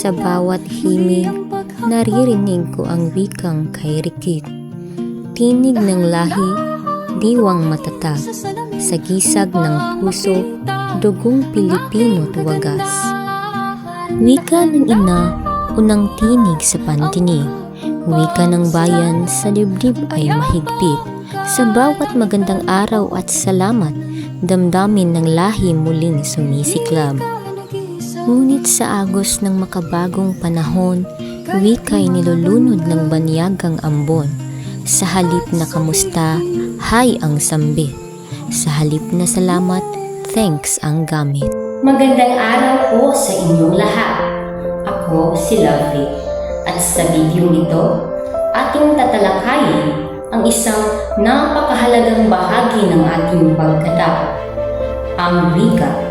Sa bawat himig, naririnig ko ang wikang kay Rikit. Tinig ng lahi, diwang matatag, sa gisag ng puso, dugong Pilipino tuwagas. Wika ng ina, unang tinig sa pandinig. Wika ng bayan sa dibdib ay mahigpit. Sa bawat magandang araw at salamat, damdamin ng lahi muling sumisiklab. Ngunit sa agos ng makabagong panahon, wika'y nilulunod ng banyagang ambon. Sa halip na kamusta, hay ang sambit. Sa halip na salamat, thanks ang gamit. Magandang araw po sa inyong lahat. Ako si Lovely. At sa video ito, ating tatalakayin ang isang napakahalagang bahagi ng ating pagkatao, ang wika.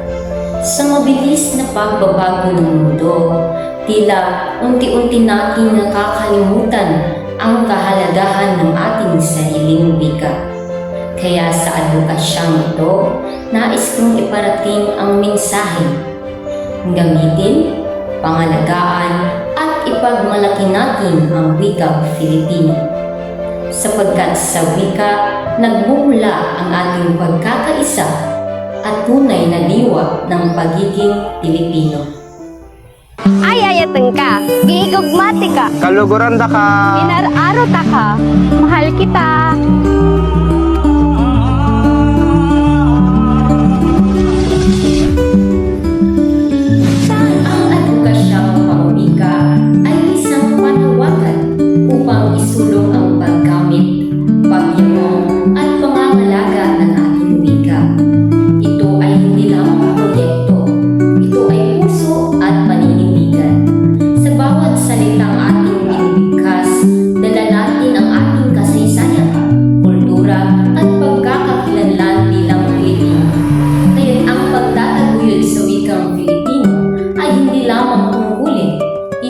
Sa mabilis na pagbabago ng mundo, tila unti-unti nating nakakalimutan ang kahalagahan ng ating sariling wika. Kaya sa edukasyang ito, nais kong iparating ang mensahe. Gamitin, pangalagaan, at ipagmalaki natin ang wikang Filipino. Sapagkat sa wika, nagmumula ang ating pagkakaisa at tunay na diwa ng pagiging Pilipino. Ay ayateng ka, giigugmati ka, Kaluguran da ka. inararo ta ka, mahal kita.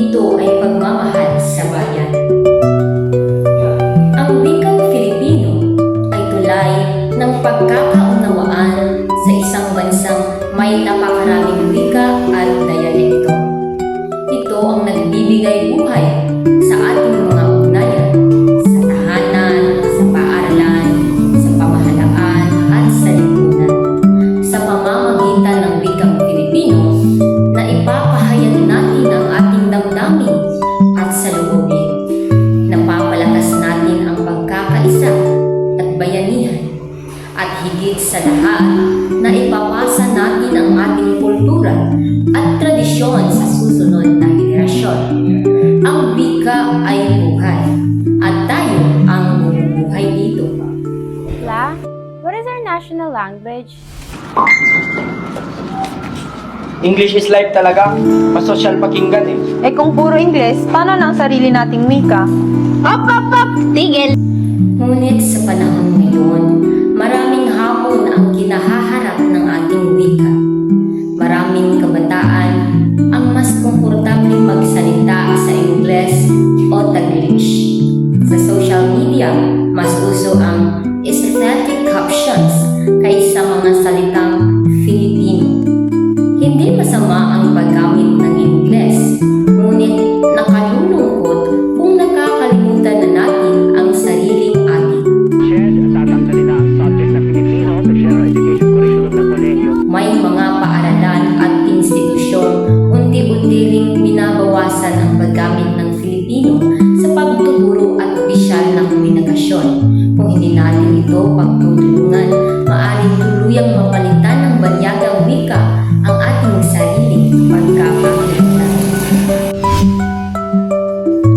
Ito ay pagmamahal sa bayan. Ang wikang Filipino ay tulay ng pagkakaunawaan bayanihan at higit sa lahat na ipapasa natin ang ating kultura at tradisyon sa susunod na henerasyon. Ang wika ay buhay at tayo ang bumubuhay dito. La, what is our national language? English is life talaga. Masosyal pakinggan eh. Eh kung puro Ingles, paano na ang sarili nating wika? Hop, hop, hop! Tigil! Ngunit sa panahon ngayon, natin ito pagtutulungan, maaaring tuluyang mapalitan ng banyagang wika ang ating sarili pagkakakilanlan.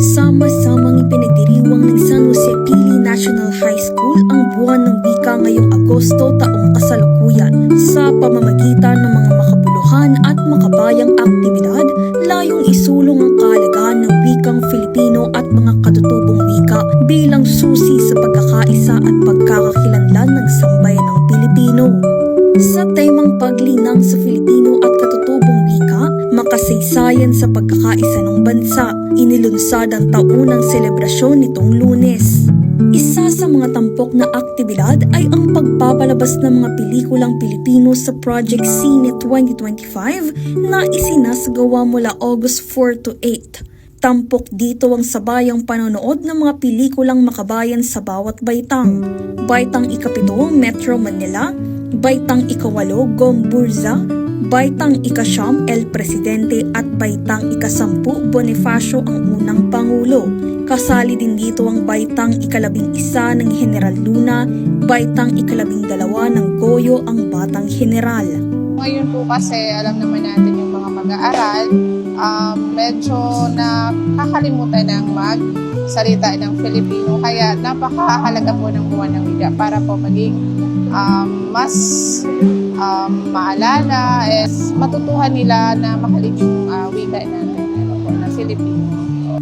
Sama-samang ipinagdiriwang ng San Jose Pili National High School ang buwan ng wika ngayong Agosto taong kasalukuyan sa pamamagitan ng mga makabuluhan at makabayang aktibidad layong isulong ang kahalagahan bilang susi sa pagkakaisa at pagkakakilanlan ng sambayan ng Pilipino. Sa temang paglinang sa Filipino at katutubong wika, makasaysayan sa pagkakaisa ng bansa, inilunsad ang taunang selebrasyon nitong lunes. Isa sa mga tampok na aktibidad ay ang pagpapalabas ng mga pelikulang Pilipino sa Project Cine 2025 na isinasagawa mula August 4 to 8. Tampok dito ang sabayang panonood ng mga pelikulang makabayan sa bawat baitang. Baitang ikapito, Metro Manila, Baitang ikawalo, Gomburza, Baitang ikasyam, El Presidente at Baitang ikasampu, Bonifacio ang unang Pangulo. Kasali din dito ang Baitang ikalabing isa ng General Luna, Baitang ikalabing dalawa ng Goyo ang Batang General. Ngayon po kasi alam naman natin yung mga mag-aaral, um, medyo nakakalimutan ng magsalita ng Filipino. Kaya napakahalaga po ng buwan ng wika para po maging um, mas um, maalala and matutuhan nila na mahalin yung uh, wika natin ano po, na Filipino.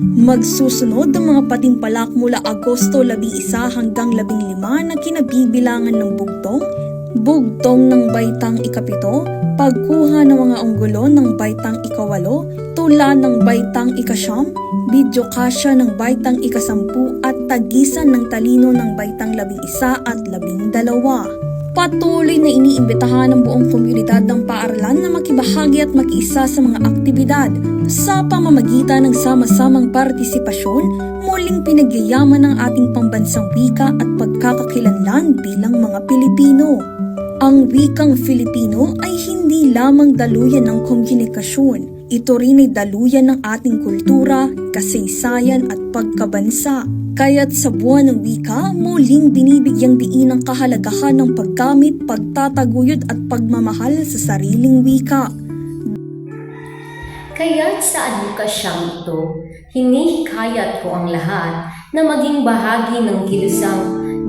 Magsusunod ang mga patimpalak mula Agosto 11 hanggang 15 na kinabibilangan ng bugtong, bugtong ng baitang ikapito, pagkuha ng mga unggulo ng baitang ikawalo, tula ng baitang ikasyam, video kasya ng baitang ikasampu at tagisan ng talino ng baitang labing isa at labing dalawa. Patuloy na iniimbitahan ng buong komunidad ng paaralan na makibahagi at makiisa sa mga aktibidad. Sa pamamagitan ng sama-samang partisipasyon, muling pinagyayaman ng ating pambansang wika at pagkakakilanlan bilang mga Pilipino. Ang wikang Filipino ay hindi lamang daluyan ng komunikasyon. Ito rin ay daluyan ng ating kultura, kasaysayan at pagkabansa. Kaya't sa buwan ng wika, muling binibigyang diin ang kahalagahan ng paggamit, pagtataguyod at pagmamahal sa sariling wika. Kaya't sa edukasyang ito, hinihikayat ko ang lahat na maging bahagi ng kilusang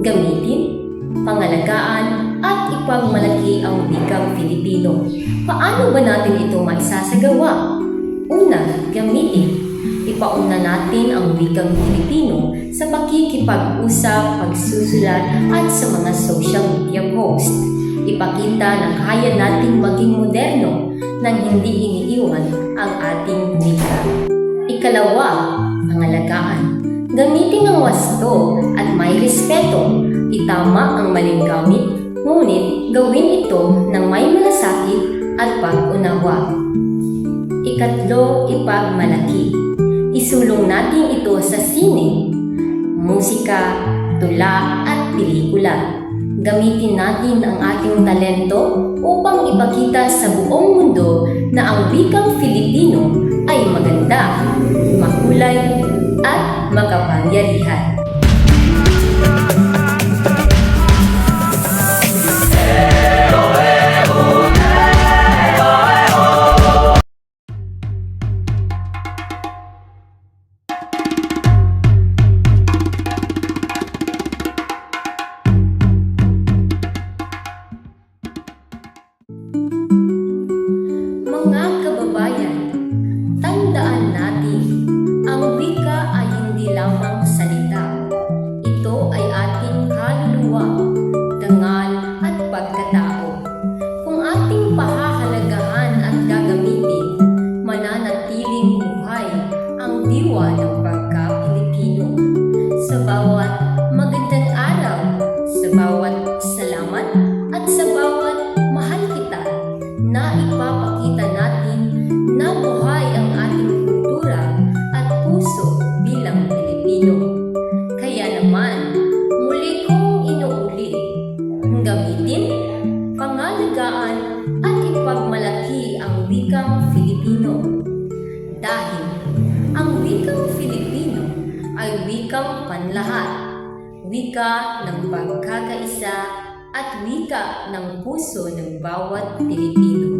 gamitin, pangalagaan, at ipagmalaki ang wikang Filipino. Paano ba natin ito maisasagawa? Una, gamitin. Ipauna natin ang wikang Filipino sa pakikipag-usap, pagsusulat at sa mga social media post. Ipakita na kaya nating maging moderno nang hindi iniiwan ang ating wika. Ikalawa, pangalagaan. Gamitin ang wasto at may respeto. Itama ang maling gamit, ngunit gawin ito ng may malasakit at pag-unawa. Ikatlo, ipagmalaki. Isulong natin ito sa sine, musika, tula at pelikula. Gamitin natin ang ating talento upang ipakita sa buong mundo na ang wikang Filipino ay maganda, makulay, at makapangyarihan. Wikang panlahat, wika ng pagkakaisa at wika ng puso ng bawat Pilipino.